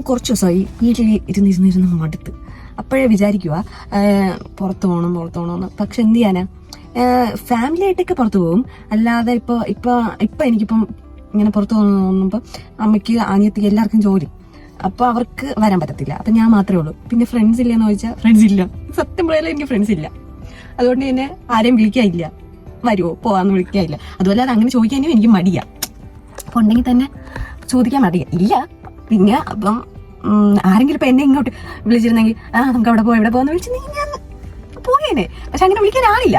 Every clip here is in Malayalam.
ഇപ്പൊ കുറച്ച് ദിവസമായി വീട്ടിൽ ഇരുന്ന് ഇരുന്ന് ഇരുന്ന് മടുത്ത്. അപ്പോഴേ വിചാരിക്കുക പുറത്ത് പോകണം പുറത്ത് പോകണമെന്ന് പക്ഷെ എന്ത് ചെയ്യാനാ? ഫാമിലി ആയിട്ടൊക്കെ പുറത്ത് പോകും. അല്ലാതെ ഇപ്പോൾ ഇപ്പോൾ ഇപ്പം എനിക്കിപ്പം ഇങ്ങനെ പുറത്ത് പോകുമ്പോൾ അമ്മയ്ക്ക് ആനിയത്തിക്ക് എല്ലാവർക്കും ജോലി. അപ്പോൾ അവർക്ക് വരാൻ പറ്റത്തില്ല. അപ്പം ഞാൻ മാത്രമേ ഉള്ളൂ. പിന്നെ ഫ്രണ്ട്സ് ഇല്ലെന്ന് ചോദിച്ചാൽ ഫ്രണ്ട്സ് ഇല്ല. സത്യം പറയാലും എനിക്ക് ഫ്രണ്ട്സ് ഇല്ല. അതുകൊണ്ട് തന്നെ ആരെയും വിളിക്കാനില്ല വരുമോ പോവാന്ന് വിളിക്കാനില്ല അതുപോലെ അത് അങ്ങനെ ചോദിക്കാനും എനിക്ക് മടിയാ. അപ്പോൾ ഉണ്ടെങ്കിൽ തന്നെ ചോദിക്കാൻ മടിയാ. ഇല്ല. പിന്നെ അപ്പം ആരെങ്കിലും ഇപ്പൊ എന്നെ ഇങ്ങോട്ട് വിളിച്ചിരുന്നെങ്കിൽ ആ നമുക്ക് അവിടെ പോയി ഇവിടെ പോകാന്ന് വിളിച്ചിരുന്നെങ്കിൽ ഞാൻ പോയേനെ. പക്ഷെ അങ്ങനെ വിളിക്കാൻ ആളില്ല.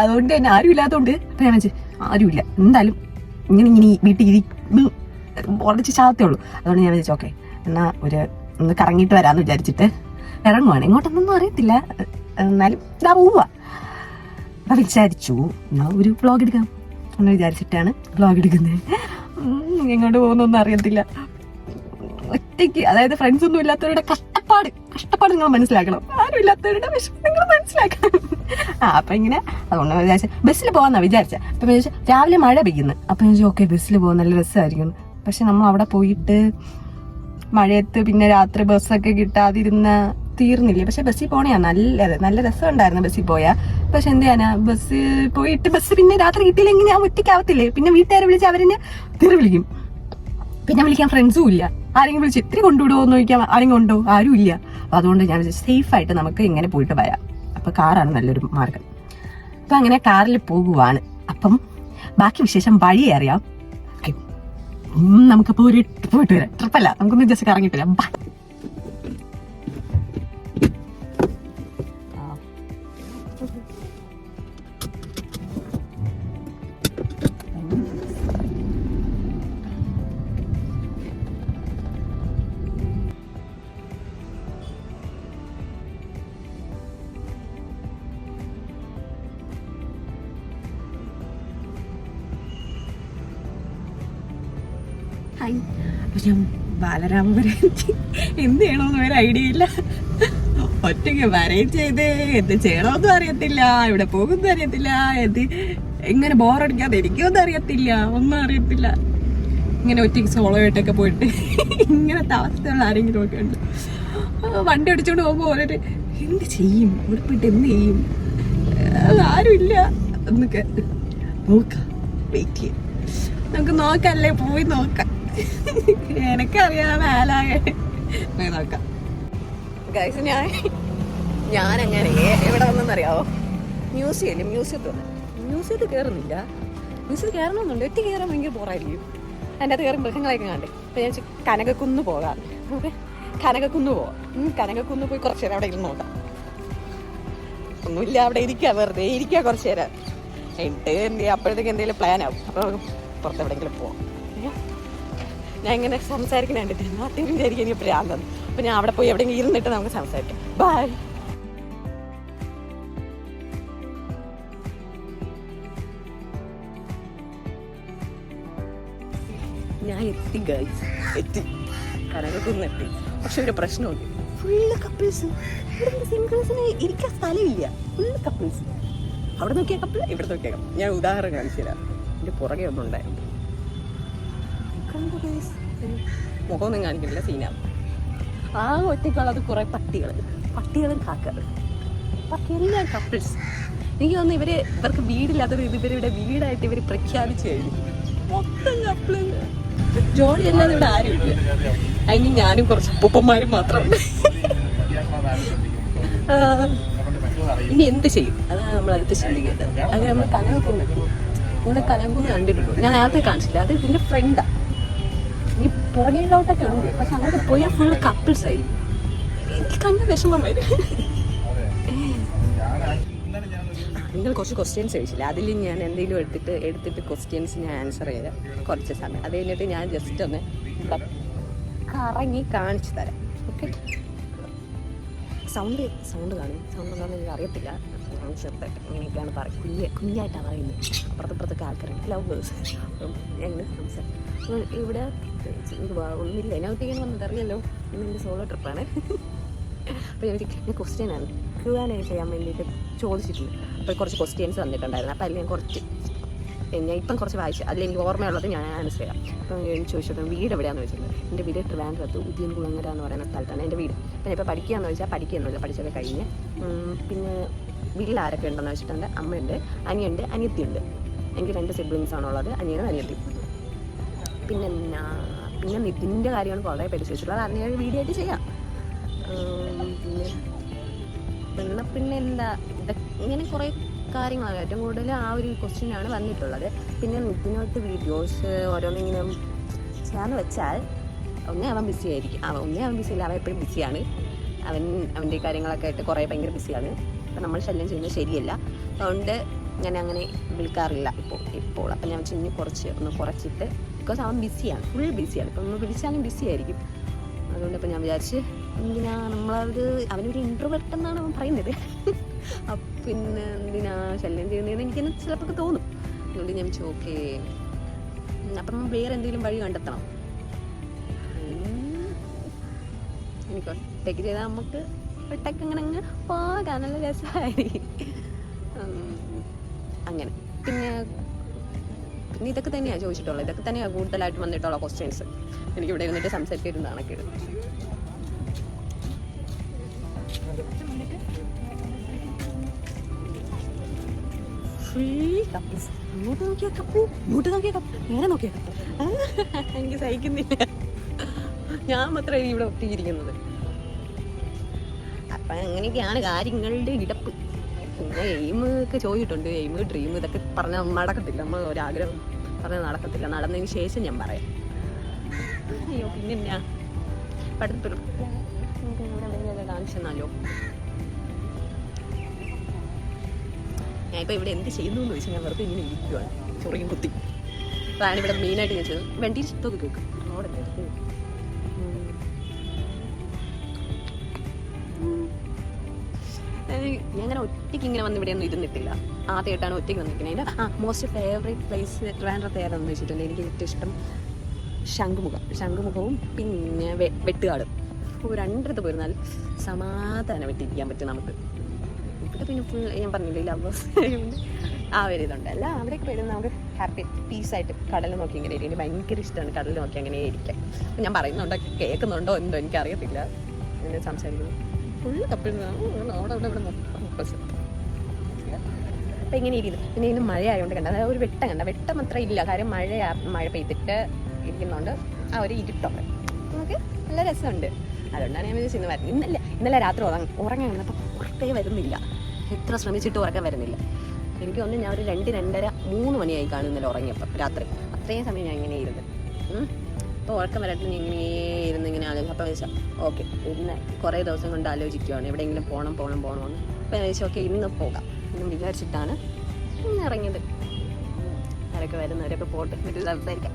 അതുകൊണ്ട് തന്നെ ആരും ഇല്ലാത്തതുകൊണ്ട് അപ്പൊ ഞാൻ വെച്ച് ആരുമില്ല എന്തായാലും ഇങ്ങനെ ഇങ്ങനെ വീട്ടിൽ ഇരി ഉറച്ച് ചാത്തേ ഉള്ളൂ. അതുകൊണ്ട് ഞാൻ വിചാരിച്ചു ഓക്കെ എന്നാ ഒരു ഒന്ന് കറങ്ങിയിട്ട് വരാന്ന് വിചാരിച്ചിട്ട് ഇറങ്ങുവാണ്. ഇങ്ങോട്ടൊന്നും അറിയത്തില്ല. എന്നാലും ഇതാ പോവുക അപ്പൊ വിചാരിച്ചു എന്നാ ഒരു വ്ളോഗ് എടുക്കാം. എന്ന് വിചാരിച്ചിട്ടാണ് വ്ളോഗ് എടുക്കുന്നത്. എങ്ങോട്ട് പോകുന്നൊന്നും അറിയത്തില്ല. ഒറ്റയ്ക്ക് അതായത് ഫ്രണ്ട്സ് ഒന്നും ഇല്ലാത്തവരുടെ കഷ്ടപ്പാട് കഷ്ടപ്പാട് നിങ്ങൾ മനസ്സിലാക്കണം. ആരും ഇല്ലാത്തവരുടെ വിഷമം നിങ്ങൾ മനസ്സിലാക്കണം. ആ അപ്പൊ ഇങ്ങനെ അതുകൊണ്ട് വിചാരിച്ച ബസ്സിൽ പോകാന്നാ വിചാരിച്ച. അപ്പൊ വിചാരിച്ച രാവിലെ മഴ പെയ്യുന്നു. അപ്പൊ ഞാൻ ഓക്കെ ബസ്സിൽ പോകാൻ നല്ല രസമായിരിക്കും പക്ഷെ നമ്മൾ അവിടെ പോയിട്ട് മഴയത്ത് പിന്നെ രാത്രി ബസ്സൊക്കെ കിട്ടാതിരുന്ന തീർന്നില്ലേ. പക്ഷെ ബസ്സിൽ പോണയാ നല്ല നല്ല രസം ഉണ്ടായിരുന്നു ബസ്സിൽ പോയാ. പക്ഷെ എന്ത് ചെയ്യാനാ ബസ് പോയിട്ട് ബസ് പിന്നെ രാത്രി കിട്ടിയില്ലെങ്കിൽ ഞാൻ ഒറ്റയ്ക്കാവത്തില്ലേ. പിന്നെ വീട്ടുകാരെ വിളിച്ച് അവരെന്നെ തീർ വിളിക്കും. പിന്നെ വിളിക്കാൻ ഫ്രണ്ട്സും ഇല്ല. ആരെങ്കിലും വിളിച്ച് ഇത്തിരി കൊണ്ടുവിടുമോ എന്ന് ചോദിക്കാൻ ആരെങ്കിലും ഉണ്ടോ? ആരും ഇല്ല അപ്പൊ അതുകൊണ്ട് ഞാൻ സേഫ് ആയിട്ട് നമുക്ക് ഇങ്ങനെ പോയിട്ട് വരാം. അപ്പൊ കാറാണ് നല്ലൊരു മാർഗം. അപ്പൊ അങ്ങനെ കാറിൽ പോകുവാണ്. അപ്പം ബാക്കി വിശേഷം വഴി അറിയാം. നമുക്കിപ്പോ ഒരു പോയിട്ട് വരാം. ട്രിപ്പല്ല നമുക്കൊന്ന് ജസ്റ്റ് കറങ്ങിട്ട് വരാം. ഞാൻ ബാലരാമ വരച്ച് എന്ത് ചെയ്യണമെന്ന് ഒരു ഐഡിയ ഇല്ല. ഒറ്റയ്ക്ക് വരയും ചെയ്ത് എന്ത് ചെയ്യണമെന്നും അറിയത്തില്ല. ഇവിടെ പോകുന്നതും അറിയത്തില്ല. എന്ത് എങ്ങനെ ബോറടിക്കാതെ ഇരിക്കുമെന്ന് അറിയത്തില്ല. ഒന്നും അറിയത്തില്ല. ഇങ്ങനെ ഒറ്റയ്ക്ക് സോളോ ആയിട്ടൊക്കെ പോയിട്ട് ഇങ്ങനത്തെ അവസ്ഥയുള്ള ആരെങ്കിലും ഒക്കെ ഉണ്ട്. വണ്ടി അടിച്ചുകൊണ്ട് പോകുമ്പോൾ ഓരോരു എന്ത് ചെയ്യും? ഇവിടെ പോയിട്ട് എന്ത് ചെയ്യും? ആരുമില്ല എന്നൊക്കെ. നോക്കാം വെയിറ്റ് ചെയ്യാം. നമുക്ക് നോക്കല്ലേ? പോയി നോക്കാം. എനക്കറിയാം മേലാകെ. നോക്കാം. ഗൈസ് ഞാൻ ഞാൻ അങ്ങനെ എവിടെ വന്നെന്നറിയാവോ? മ്യൂസിയം മ്യൂസിയത്തിൽ വന്നു. മ്യൂസിയത്തിൽ കയറുന്നില്ല മ്യൂസിയത്തിൽ കയറണമെന്നുണ്ട് ഒറ്റ കയറാൻ ഭയങ്കര ബോറായിരിക്കും. അതിന്റെ അകത്ത് കയറി മൃഗങ്ങളൊക്കെ കണ്ടേ അപ്പം ഞാൻ കനകക്കുന്ന് പോകാം. ഓക്കെ. കനകക്കുന്ന് പോവാം. കനകക്കുന്ന് പോയി കുറച്ച് നേരം അവിടെ ഇരുന്ന് നോക്കാം. ഒന്നുമില്ല അവിടെ ഇരിക്കുക വെറുതെ ഇരിക്കുക കുറച്ച് നേരം. എന്നിട്ട് എന്ത് ചെയ്യാം അപ്പോഴത്തേക്ക് എന്തെങ്കിലും പ്ലാൻ ആവും. അപ്പോൾ നമുക്ക് പുറത്ത് എവിടെയെങ്കിലും പോവാം? ഞാൻ ഇങ്ങനെ സംസാരിക്കുന്ന കണ്ടിട്ട് നാട്ടിൽ വിചാരിക്കും എനിക്ക് പ്രാന്തം. അപ്പോൾ ഞാൻ അവിടെ പോയി എവിടെയെങ്കിലും ഇരുന്നിട്ട് നമുക്ക് സംസാരിക്കാം. ബൈ ഞാൻ എത്തി ഗൈസ് എത്തി. കനകക്കുന്ന് എത്തി. പക്ഷെ ഒരു പ്രശ്നമുണ്ട്. ഫുള്ള് കപ്പിൾസ് ഇവിടെ സിംഗിൾസിന് ഇരിക്കാൻ സ്ഥലമില്ല. ഫുള്ള് കപ്പിൾസ് അവിടെ നോക്കിയ കപ്പിൾ ഇവിടെ നോക്കിയ കപ്പിൾ ഞാൻ ഉദാഹരണം കാണിച്ചു തരാം എന്റെ പുറകെ ഒന്നും ഉണ്ടായിരുന്നു കണ്ടോ? മുഖമൊന്നും കാണിക്കുന്നില്ല സീനാണ് ആ ഒറ്റയ്ക്കുള്ളത് കുറേ പട്ടികൾ. പട്ടികളും കാക്കകൾ. ബാക്കി എല്ലാം കപ്പിൾസ് എനിക്ക് തോന്നുന്നു ഇവർ ഇവർക്ക് വീടില്ലാത്തവർ ഇത് ഇവരുടെ വീടായിട്ട് ഇവർ പ്രഖ്യാപിച്ചു കഴിഞ്ഞു. മൊത്തം കപ്പിൾ ജോലി അല്ലാതെ ഇവിടെ ആരുമില്ല അതിന് ഞാനും കുറച്ച് ഉപ്പന്മാരും മാത്രമുണ്ട് ഇനി എന്ത് ചെയ്യും? അതാണ് നമ്മൾ അടുത്ത് ചിന്തിക്കേണ്ടത്. അങ്ങനെ നമ്മൾ കനകക്കുന്ന് നിങ്ങളുടെ കനകുന്ന് കണ്ടിട്ടുള്ളൂ ഞാൻ നേരത്തെ കാണിച്ചില്ല അത് ഇതിന്റെ ഫ്രണ്ടാ ഈ പുറകിലോട്ടൊക്കെ ഉണ്ട് പക്ഷെ അങ്ങോട്ട് പോയാൽ ഫുൾ കപ്പിൾസ് ആയി. എനിക്ക് കണ്ട വിഷമം വരും. നിങ്ങൾ കുറച്ച് ക്വസ്റ്റ്യൻസ് ചോദിച്ചില്ല? അതിൽ ഞാൻ എന്തെങ്കിലും എടുത്തിട്ട് എടുത്തിട്ട് ക്വസ്റ്റ്യൻസ് ഞാൻ ആൻസർ ചെയ്താൽ കുറച്ച് സമയം. അത് കഴിഞ്ഞിട്ട് ഞാൻ ജസ്റ്റ് ഒന്ന് കറങ്ങി കാണിച്ചു തരാം. ഓക്കെ സൗണ്ട് സൗണ്ട് കാണും. സൗണ്ട് എന്താണെന്ന് എനിക്ക് അറിയത്തില്ല. ഞാൻ ചെറുതായിട്ട് പറയും കുഞ്ഞ് കുഞ്ഞായിട്ടാണ് പറയുന്നത്. അപ്പുറത്തപ്പുറത്തൊക്കെ ആൾക്കാരുണ്ട്. ലവേഴ്സ് അപ്പം ഞങ്ങൾ സംസാരിക്കും. അപ്പോൾ ഇവിടെ ഒന്നുമില്ല. ഞാൻ ഒറ്റയ്ക്കാണ് വന്നത് അറിയാലോ. ഇന്ന് എന്റെ സോളോ ട്രിപ്പാണ് അപ്പോൾ എനിക്ക് ഞാൻ ക്വസ്റ്റ്യൻ ആണ്. ക്യൂ ആൻ ചെയ്യാൻ വേണ്ടിയിട്ട് ചോദിച്ചിട്ടുണ്ട്. അപ്പോൾ കുറച്ച് ക്വസ്റ്റ്യൻസ് തന്നിട്ടുണ്ടായിരുന്നു അപ്പോൾ അതിൽ ഞാൻ കുറച്ച് ഞാൻ ഇപ്പം കുറച്ച് വായിച്ചു. അതിൽ എനിക്ക് ഓർമ്മയുള്ളത് ഞാൻ ആൻസർ ചെയ്യാം അപ്പം ചോദിച്ചത് വീട് എവിടെയാന്ന് ചോദിച്ചത് എന്റെ വീട് ട്രിവാൻഡ്രത്ത് ഉദ്യൻ കുളങ്ങര എന്ന് പറയുന്ന സ്ഥലത്താണ് എന്റെ വീട്. പിന്നെ ഇപ്പോൾ പഠിക്കുകയെന്ന് വെച്ചാൽ പഠിക്കുകയൊന്നുമില്ല പഠിച്ചൊക്കെ കഴിഞ്ഞ്. പിന്നെ വീട്ടിൽ ആരൊക്കെ ഉണ്ടെന്ന് വെച്ചിട്ടുണ്ട്? അമ്മയുണ്ട് അനിയുണ്ട് അനിയത്തിയുണ്ട്. എനിക്ക് രണ്ട് സിബ്ലിങ്സ് ആണുള്ളത് അനിയനും അനിയത്തി പിന്നെ പിന്നെ നിതിന്റെ കാര്യമാണ് കുറേ പരിശോധിച്ചിട്ടുള്ളത് ചോദിച്ചിട്ടുള്ളത്. അത് ഞാൻ വീഡിയോ ആയിട്ട് ചെയ്യാം. പിന്നെ പിന്നെ പിന്നെ എന്താ ഇങ്ങനെ കുറേ കാര്യങ്ങളാണ്. ഏറ്റവും കൂടുതൽ ആ ഒരു ക്വസ്റ്റ്യനാണ് വന്നിട്ടുള്ളത്. പിന്നെ ഇതിനകത്ത് വീഡിയോസ് ഓരോന്നിങ്ങനെ ചെയ്യാന്ന് വെച്ചാൽ ഒന്നേ അവൻ ബിസി ആയിരിക്കും. അവൻ ഒന്നേ അവൻ ബിസി അവൻ എപ്പോഴും ബിസിയാണ് അവൻ അവന്റെ കാര്യങ്ങളൊക്കെ ആയിട്ട് കുറേ ഭയങ്കര ബിസിയാണ് അപ്പം നമ്മൾ ശല്യം ചെയ്യുന്നത് ശരിയല്ല. അതുകൊണ്ട് ഞാൻ അങ്ങനെ വിളിക്കാറില്ല ഇപ്പോൾ ഇപ്പോൾ. അപ്പം ഞാൻ ചിഞ്ഞ് കുറച്ച് ഒന്ന് കുറച്ചിട്ട് ബിക്കോസ് അവൻ ബിസിയാണ് ഫുൾ ബിസിയാണ് ഇപ്പം നമ്മൾ വിളിച്ചാലും ബിസി ആയിരിക്കും. അതുകൊണ്ട് ഇപ്പം ഞാൻ വിചാരിച്ച് എന്തിനാ നമ്മളത് അവനൊരു ഇൻട്രോവെർട്ട് എന്നാണ് അവൻ പറയുന്നത്? പിന്നെ എന്തിനാ ശല്യം ചെയ്യുന്നതെന്ന് എനിക്കെന്നെ ചിലപ്പോൾ തോന്നും. അതുകൊണ്ട് ഞാൻ ചോക്കേ അപ്പം വേറെ എന്തെങ്കിലും വഴി കണ്ടെത്തണം. എനിക്ക് ഒറ്റയ്ക്ക് ചെയ്താൽ നമുക്ക് ഒറ്റയ്ക്ക് അങ്ങനെ അങ്ങ് പോകാൻ നല്ല രസമായിരിക്കും അങ്ങനെ. പിന്നെ ഇതൊക്കെ തന്നെയാണ് ചോദിച്ചിട്ടുള്ളത്. ഇതൊക്കെ തന്നെയാണ് കൂടുതലായിട്ട് വന്നിട്ടുള്ള ക്വസ്റ്റ്യൻസ് എനിക്ക് ഇവിടെ സംസാരിക്കുന്നതാണ് കേട്ടത് ഫുൾ നേരെ എനിക്ക് സഹിക്കുന്നില്ല. ഞാൻ മാത്രമേ ഇവിടെ ഒട്ടിയിരിക്കുന്നത് അപ്പം അങ്ങനെയൊക്കെയാണ് കാര്യങ്ങളുടെ ഇടപ്പ്. പിന്നെ എയിം ഒക്കെ ചോദിച്ചിട്ടുണ്ട്. എയിം ഡ്രീം ഇതൊക്കെ പറഞ്ഞാൽ നടക്കത്തില്ല. നമ്മൾ ഒരാഗ്രഹം. പറഞ്ഞാൽ നടക്കത്തില്ല. നടന്നതിന് ശേഷം ഞാൻ പറയാം. അയ്യോ പിന്നെ എന്നാ? പഠിത്തം നമുക്ക് ഇവിടെ എന്തെങ്കിലും കാണിച്ചു ഞാൻ ഇപ്പോൾ ഇവിടെ എന്ത് ചെയ്യുന്നു എന്ന് ചോദിച്ചാൽ ഞാൻ വെറുതെ ഇങ്ങനെ ഇരിക്കുവാണ്. ചൊറിയും കുത്തി. അതാണ് ഇവിടെ മെയിനായിട്ട് ഞാൻ ചെയ്തത്. വണ്ടി ശബ്ദമൊക്കെ കേൾക്കും. ഏയ് ഞാൻ അങ്ങനെ ഒറ്റയ്ക്ക് ഇങ്ങനെ വന്ന് ഇവിടെ ഒന്നും ഇരുന്നിട്ടില്ല. ആദ്യമായിട്ടാണ് ഒറ്റയ്ക്ക് വന്നിരിക്കുന്നത്. എന്റെ ആ മോസ്റ്റ് ഫേവറേറ്റ് പ്ലേസ് ട്രിവാൻഡ്രത്ത് ഏതാണെന്ന് വെച്ചിട്ടുണ്ട് എനിക്ക് ഏറ്റവും ഇഷ്ടം ശംഖുമുഖം. ശംഖുമുഖവും പിന്നെ വെട്ടുകാടും. രണ്ടിടത്ത് പോയിരുന്നാൽ സമാധാനമായിട്ടിരിക്കാൻ പറ്റും നമുക്ക്. ഇവിടെ പിന്നെ ഫുൾ ഞാൻ പറഞ്ഞില്ല ആ ഒരു ഇതുണ്ട്. അല്ല അവിടേക്ക് പോയിരുന്ന നമുക്ക് ഹാപ്പി പീസായിട്ട് കടൽ നോക്കി ഇങ്ങനെ ഇരിക്കും. ഭയങ്കര ഇഷ്ടമാണ് കടൽ നോക്കി അങ്ങനെ ഇരിക്കാൻ. ഞാൻ പറയുന്നുണ്ടോ കേൾക്കുന്നുണ്ടോ എന്തോ എനിക്കറിയത്തില്ല. ഇങ്ങനെ സംസാരിക്കുന്നു. ഫുള്ള് കപ്പിൾ അവിടെ ഇവിടെ ഇവിടെ അപ്പം ഇങ്ങനെ ഇരിക്കുന്നു. പിന്നെ ഇതിന് മഴ ആയതുകൊണ്ട് കണ്ട? അതായത് ഒരു വെട്ടം കണ്ട? വെട്ടം അത്ര ഇല്ല. കാര്യം മഴ മഴ പെയ്തിട്ട് ഇരിക്കുന്നതുകൊണ്ട് ആ ഒരു ഇരുട്ടുണ്ട് നമുക്ക് നല്ല രസമുണ്ട്. അതുകൊണ്ടാണ് ഞാൻ വിചാരിച്ചത് വരുന്നത് ഇന്നല്ല ഇന്നലെ രാത്രി ഉറങ്ങി ഉറങ്ങാൻ വന്നപ്പോൾ ഉറക്കേ വരുന്നില്ല. എത്ര ശ്രമിച്ചിട്ട് ഉറക്കം വരുന്നില്ല. എനിക്ക് തോന്നുന്നു ഞാൻ ഒരു രണ്ട് രണ്ടര മൂന്ന് മണിയായി കാണും ഇന്നലെ ഉറങ്ങിയപ്പോൾ രാത്രി. അത്രയും സമയം ഞാൻ ഇങ്ങനെ ഇരുന്ന്. അപ്പോൾ ഉറക്കം വരട്ടെ ഇങ്ങനെ ഇരുന്ന് ഇങ്ങനെ ആലോചിച്ചു അപ്പോൾ ഓക്കെ ഇന്ന് കുറേ ദിവസം കൊണ്ട് ആലോചിക്കുവാണ്. എവിടെയെങ്കിലും പോകണം പോകണം പോകണമെന്ന് അപ്പോൾ ഏകദേശം ഒക്കെ ഇന്ന് പോകാം. എന്ന് വിചാരിച്ചിട്ടാണ് ഇന്ന് ഇറങ്ങിയത്. ആരൊക്കെ വരുന്നവരൊക്കെ പോട്ട് വീട്ടിൽ സംസാരിക്കാം.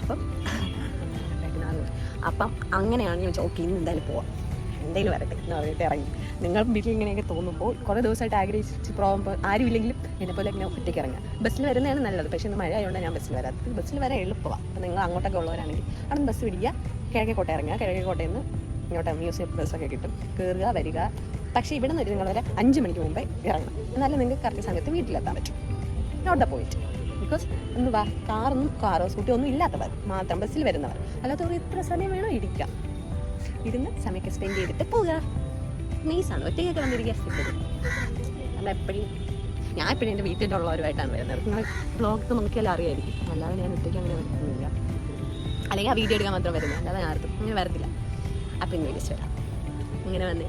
അപ്പം. അപ്പം അങ്ങനെയാണ് ഞാൻ ചോക്കി ഇന്ന് എന്തായാലും പോവാം. എന്തായാലും വരട്ടെ എന്ന് പറഞ്ഞിട്ട് ഇറങ്ങി. നിങ്ങൾ വീട്ടിൽ ഇങ്ങനെയൊക്കെ തോന്നുമ്പോൾ കുറേ ദിവസമായിട്ട് ആഗ്രഹിച്ച് പോകുമ്പോൾ ആരും ഇല്ലെങ്കിലും പോലെ ഇങ്ങനെ ഒറ്റയ്ക്ക് ഇറങ്ങുക. ബസ്സിൽ വരുന്നതാണ് നല്ലത്. പക്ഷേ ഇന്ന് മഴ ആയതുകൊണ്ട് ഞാൻ ബസ്സിൽ വരാത്തത് ബസ്സിൽ വരാൻ എളുപ്പമാണ്. അപ്പോൾ നിങ്ങൾ അങ്ങോട്ടൊക്കെ ഉള്ളവരാണെങ്കിൽ അവിടെ ബസ് പിടിക്കുക കിഴക്കേക്കോട്ട ഇറങ്ങുക. കിഴക്കേക്കോട്ടയിൽ നിന്ന് ഇങ്ങോട്ട് മ്യൂസിയം ബസ്സൊക്കെ കിട്ടും. കയറുക വരിക. പക്ഷേ ഇവിടെ നിന്ന് നിങ്ങൾ വരെ അഞ്ച് മണിക്ക് മുമ്പേ ഇറങ്ങണം. എന്നാലും നിങ്ങൾക്ക് കറക്റ്റ് സമയത്ത് വീട്ടിലെത്താൻ പറ്റും. നോട്ട് ദ പോയിന്റ് ബിക്കോസ് ഒന്ന് കാറൊന്നും കാറോ സ്കൂട്ടിയോ ഒന്നും ഇല്ലാത്തവർ. മാത്രം ബസ്സിൽ വരുന്നവർ. അല്ലാത്തവർ ഇത്ര സമയം വേണോ ഇരിക്കാം. ഇരുന്ന് സമയമൊക്കെ സ്പെൻഡ് ചെയ്തിട്ട് പോവുക. നൈസാണ് ഒറ്റയ്ക്കൊക്കെ വന്നിരിക്കുക. എപ്പോഴും ഞാൻ എപ്പോഴും എന്റെ വീട്ടിലുള്ളവരുമായിട്ടാണ് വരുന്നത്. നിങ്ങൾ ബ്ലോഗ് നോക്കിയാൽ അറിയായിരിക്കും. അല്ലാതെ ഞാൻ ഒറ്റയ്ക്ക് അങ്ങനെ വരുന്നില്ല അല്ലെങ്കിൽ ആ വീഡിയോ എടുക്കാൻ മാത്രം വരുന്നത് അല്ലാതെ ഞാൻ ആർക്കും അങ്ങനെ വരത്തില്ല. അപ്പം ഇന്ന് വിളിച്ചു വരാം. ഇങ്ങനെ വന്ന്.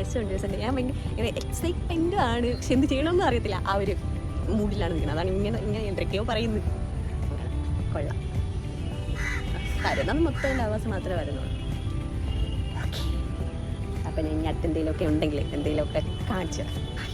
രസമുണ്ട് രസമുണ്ട്. ഞാൻ ഭയങ്കര ഇങ്ങനെ എക്സൈറ്റ്മെന്റും ആണ്. പക്ഷെ എന്ത് ചെയ്യണമെന്നും അറിയത്തില്ല. ആ ഒരു മൂഡിലാണ് നിൽക്കുന്നത്. അതാണ് ഇങ്ങനെ ഇങ്ങനെ എന്തൊക്കെയോ പറയുന്നത്. കൊള്ളാം. വരുന്നത് മൊത്തം ലവേഴ്സ് മാത്രമേ വരുന്നുള്ളൂ. അപ്പം ഞാൻ ഇനി അടുത്ത് എന്തെങ്കിലുമൊക്കെ ഉണ്ടെങ്കിൽ എന്തെങ്കിലുമൊക്കെ കാണിച്ചു തരാം.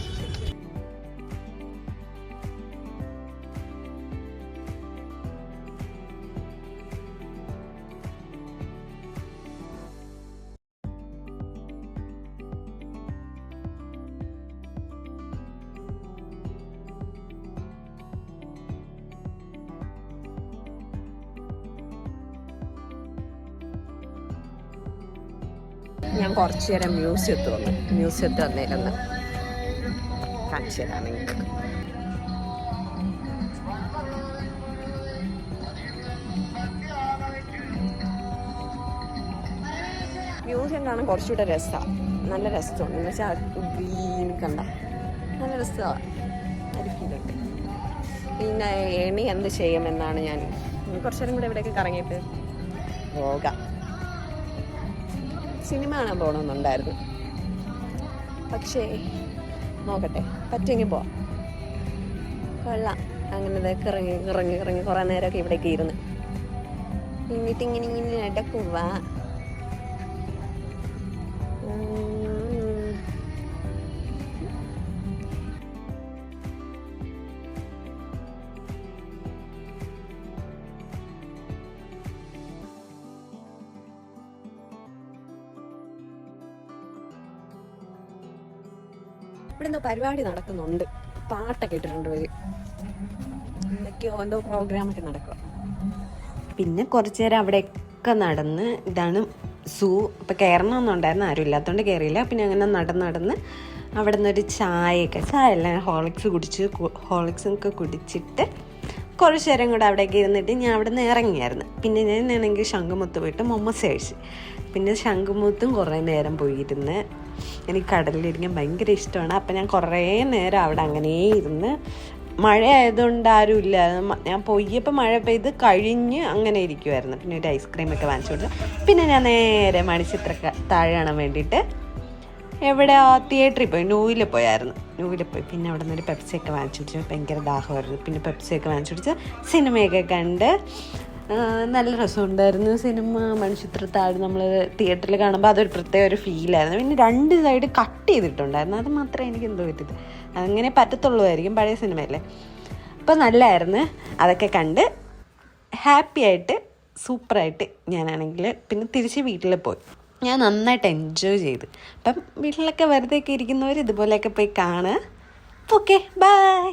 ഞാൻ കുറച്ചു നേരം മ്യൂസിയത്ത് വന്നു മ്യൂസിയത്ത് വന്നിരുന്ന് കാണിച്ചു തരാം നിങ്ങൾക്ക് മ്യൂസിയം കാണാൻ കുറച്ചുകൂടെ രസമാണ് നല്ല രസമാണ്. എന്ന് വെച്ചാൽ ഗ്രീൻ കണ്ട. നല്ല രസമാണ് അരിക്കുന്നുണ്ട് പിന്നെ ഇനി എന്ത് ചെയ്യുമെന്നാണ് ഞാൻ കുറച്ചേരം കൂടെ ഇവിടെയൊക്കെ കറങ്ങിയിട്ട് പോകാം. സിനിമ കാണാൻ പോകണമെന്നുണ്ടായിരുന്നു. പക്ഷേ നോക്കട്ടെ പറ്റുമെങ്കിൽ പോവാം. കൊള്ളാം. അങ്ങനെ ഇതൊക്കെ ഇറങ്ങി ഇറങ്ങി ഇറങ്ങി കുറേ നേരമൊക്കെ ഇവിടേക്ക് ഇരുന്ന്. എന്നിട്ട് ഇങ്ങനെ ഇങ്ങനെ നടക്കുക ഇവിടെ എന്തോ പരിപാടി നടക്കുന്നുണ്ട്. പാട്ടൊക്കെ ഇട്ടിട്ടുണ്ട് ഇവർ. എന്തൊക്കെയോ എന്തോ പ്രോഗ്രാമൊക്കെ നടക്കുക പിന്നെ കുറച്ചു നേരം അവിടെയൊക്കെ നടന്ന് ഇതാണ് സൂ. ഇപ്പം കയറണമെന്നുണ്ടായിരുന്നു ആരും ഇല്ലാത്തതുകൊണ്ട് കയറിയില്ല പിന്നെ അങ്ങനെ നടന്ന് നടന്ന് അവിടെ നിന്നൊരു ചായയൊക്കെ ചായ അല്ല ഹോളിക്സ് കുടിച്ച് ഹോളിക്സും ഒക്കെ കുടിച്ചിട്ട് കുറച്ച് നേരം കൂടെ അവിടേക്ക് ഇരുന്നിട്ട് ഞാൻ അവിടെ നിന്ന് ഇറങ്ങിയായിരുന്നു. പിന്നെ ഞാൻ ആണെങ്കിൽ ശംഖുമുത്ത് പോയിട്ട് മൊമ്മസ് കഴിച്ച്. പിന്നെ ശംഖുമുത്തും കുറേ നേരം പോയിരുന്ന് എനിക്ക് കടലിലിരിക്കാൻ ഭയങ്കര ഇഷ്ടമാണ്. അപ്പം ഞാൻ കുറേ നേരം അവിടെ അങ്ങനെ ഇരുന്ന് മഴ ആയതുകൊണ്ട് ആരും ഇല്ല ഞാൻ പോയപ്പോൾ മഴ പെയ്ത് കഴിഞ്ഞ് അങ്ങനെ ഇരിക്കുമായിരുന്നു പിന്നെ ഒരു ഐസ്ക്രീം ഒക്കെ വാങ്ങിച്ചു കൊടുത്തു. പിന്നെ ഞാൻ നേരെ മണിച്ചിത്ര താഴെ വേണ്ടിയിട്ട് എവിടെ ആ തിയേറ്ററിൽ പോയി. ന്യൂവിൽ പോയായിരുന്നു. ന്യൂവിൽ പോയി. പിന്നെ അവിടെ നിന്നൊരു പെപ്സിയൊക്കെ വാങ്ങിച്ചു ഭയങ്കര ദാഹമായിരുന്നു. പിന്നെ പെപ്സിയൊക്കെ വാങ്ങിച്ചു സിനിമയൊക്കെ കണ്ട് നല്ല രസമുണ്ടായിരുന്നു. സിനിമ മണിച്ചിത്രത്താഴ് നമ്മൾ തിയേറ്ററിൽ കാണുമ്പോൾ അതൊരു പ്രത്യേക ഒരു ഫീലായിരുന്നു പിന്നെ രണ്ട് സൈഡ് കട്ട് ചെയ്തിട്ടുണ്ടായിരുന്നു. അത് മാത്രമേ എനിക്ക് എന്തോ പറ്റിയത്. അങ്ങനെ പറ്റത്തുള്ളതായിരിക്കും പഴയ സിനിമയല്ലേ. അപ്പോൾ നല്ലതായിരുന്നു അതൊക്കെ കണ്ട് ഹാപ്പി ആയിട്ട് സൂപ്പറായിട്ട് ഞാനാണെങ്കിൽ പിന്നെ തിരിച്ച് വീട്ടിൽ പോയി. ഞാൻ നന്നായിട്ട് എൻജോയ് ചെയ്തു. അപ്പം വീട്ടിലൊക്കെ വെറുതെ ഒക്കെ ഇരിക്കുന്നവർ ഇതുപോലെയൊക്കെ പോയി കാണുക. Okay bye